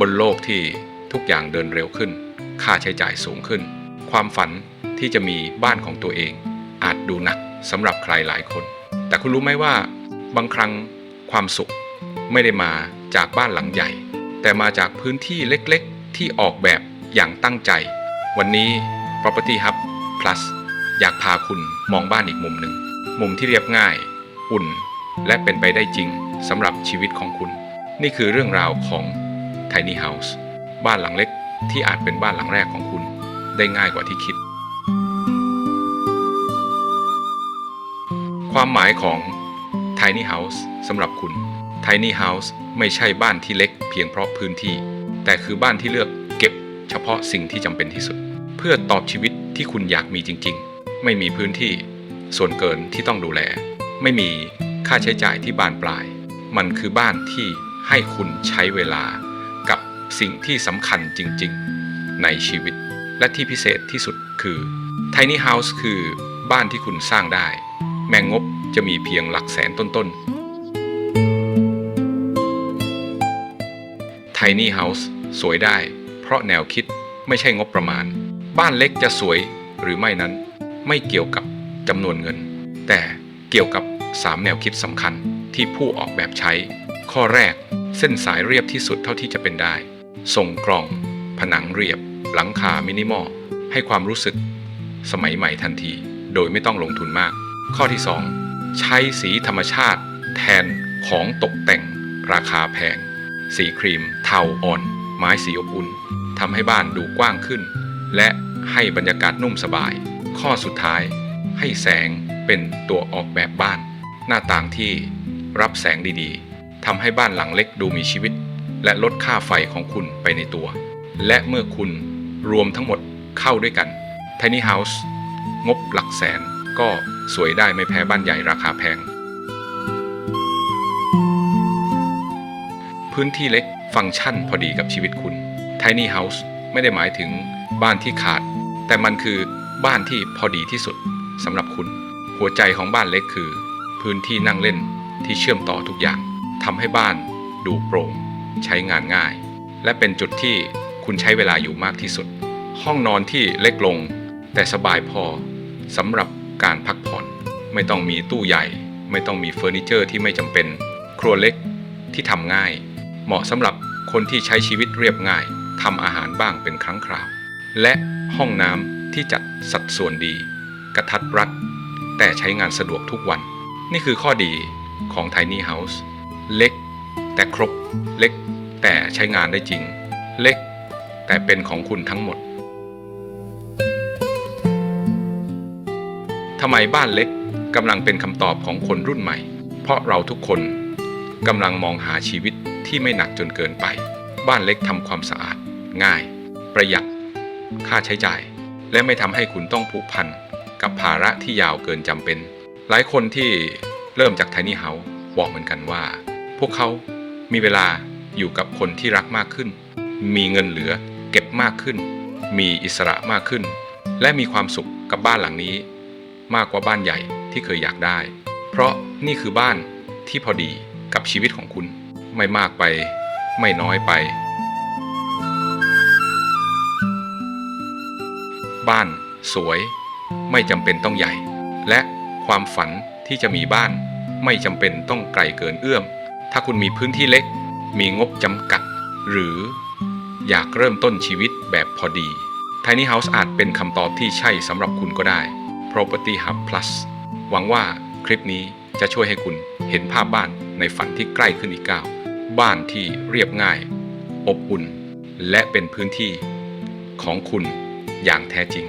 บนโลกที่ทุกอย่างเดินเร็วขึ้น ค่าใช้จ่ายสูงขึ้น ความฝันที่จะมีบ้านของตัวเอง อาจดูหนักสำหรับใครหลายคน แต่คุณรู้ไหมว่า บางครั้งความสุขไม่ได้มาจากบ้านหลังใหญ่ แต่มาจากพื้นที่เล็กๆ ที่ออกแบบอย่างตั้งใจ วันนี้ Property Hub Plus อยากพาคุณมองบ้านอีกมุมหนึ่ง มุมที่เรียบง่าย อุ่น และเป็นไปได้จริงสำหรับชีวิตของคุณ นี่คือเรื่องราวของ Tiny House บ้านหลังเล็กที่อาจเป็นบ้านหลังแรกของคุณได้ง่ายกว่าที่คิด ความหมายของ Tiny House สำหรับคุณ Tiny House ไม่ใช่บ้านที่เล็กเพียงเพราะพื้นที่ แต่คือบ้านที่เลือกเก็บเฉพาะสิ่งที่จำเป็นที่สุด เพื่อตอบชีวิตที่คุณอยากมีจริง ๆ ไม่มีพื้นที่ ส่วนเกินที่ต้องดูแล ไม่มีค่าใช้จ่ายที่บานปลาย มันคือบ้านที่ให้คุณใช้เวลา สิ่งที่สำคัญจริงๆ ในชีวิต และที่พิเศษที่สุดคือ Tiny House คือบ้านที่คุณสร้างได้ แมงงบจะมีเพียงหลักแสนต้นๆ Tiny House สวยได้ เพราะแนวคิดไม่ใช่งบประมาณ บ้านเล็กจะสวยหรือไม่นั้น ไม่เกี่ยวกับจำนวนเงิน แต่เกี่ยวกับ 3 แนวคิดสำคัญที่ผู้ออกแบบใช้ ข้อแรกเส้นสายเรียบที่สุดเท่าที่จะเป็นได้ ทรงกลอง ผนังเรียบ หลังคามินิมอล ให้ความรู้สึก สมัยใหม่ทันที โดยไม่ต้องลงทุนมาก ข้อที่ 2 ใช้สีธรรมชาติ แทนของตกแต่ง ราคาแพง สีครีม เทาอ่อน ไม้สีอบอุ่นทำให้บ้านดูกว้างขึ้น และให้บรรยากาศนุ่มสบาย ข้อสุดท้าย ให้แสงเป็นตัวออกแบบบ้าน หน้าต่างที่รับแสงดีๆทำให้บ้านหลังเล็กดูมีชีวิต และลดค่าไฟของคุณไปในตัว และเมื่อคุณรวมทั้งหมดเข้าด้วยกัน Tiny House งบหลักแสนก็สวยได้ไม่แพ้บ้านใหญ่ราคาแพง พื้นที่เล็กฟังก์ชันพอดีกับชีวิตคุณ Tiny House ไม่ได้หมายถึงบ้านที่ขาด แต่มันคือบ้านที่พอดีที่สุดสำหรับคุณ หัวใจของบ้านเล็กคือ พื้นที่นั่งเล่นที่เชื่อมต่อทุกอย่างทำให้บ้านดูโปร่ง ใช้งานง่าย และเป็นจุดที่คุณใช้เวลาอยู่มากที่สุด ห้องนอนที่เล็กลง แต่สบายพอสำหรับการพักผ่อน ไม่ต้องมีตู้ใหญ่ ไม่ต้องมีเฟอร์นิเจอร์ที่ไม่จำเป็น ครัวเล็กที่ทำง่าย เหมาะสำหรับคนที่ใช้ชีวิตเรียบง่ายทำอาหารบ้างเป็นครั้งคราว และห้องน้ำที่จัดสัดส่วนดี กระทัดรัดแต่ใช้งานสะดวกทุกวัน นี่คือข้อดีของ Tiny House เล็ก แต่ครบเล็กแต่ใช้งานได้จริง เล็กแต่เป็นของคุณทั้งหมดทำไมบ้านเล็กกำลังเป็นคำตอบของคนรุ่นใหม่ เพราะเราทุกคนกำลังมองหาชีวิตที่ไม่หนักจนเกินไป บ้านเล็กทำความสะอาด ง่าย ประหยัด ค่าใช้จ่าย และไม่ทำให้คุณต้องผูกพันกับภาระที่ยาวเกินจำเป็น หลายคนที่เริ่มจาก Tiny House บอกเหมือนกันว่า พวกเขา มีเวลาอยู่กับคนที่รักมากขึ้น มีเงินเหลือเก็บมากขึ้น มีอิสระมากขึ้น และมีความสุขกับบ้านหลังนี้ มากกว่าบ้านใหญ่ที่เคยอยากได้ เพราะนี่คือบ้านที่พอดีกับชีวิตของคุณ ไม่มากไป ไม่น้อยไป บ้านสวย ไม่จำเป็นต้องใหญ่ และความฝันที่จะมีบ้านไม่จำเป็นต้องไกลเกินเอื้อม ถ้าคุณมีพื้นที่เล็ก มีงบจำกัด หรืออยากเริ่มต้นชีวิตแบบพอดี Tiny House อาจเป็นคำตอบที่ใช่สำหรับคุณก็ได้ Property Hub Plus หวังว่าคลิปนี้จะช่วยให้คุณเห็นภาพบ้านในฝันที่ใกล้ขึ้นอีกก้าว บ้านที่เรียบง่าย อบอุ่น และเป็นพื้นที่ของคุณอย่างแท้จริง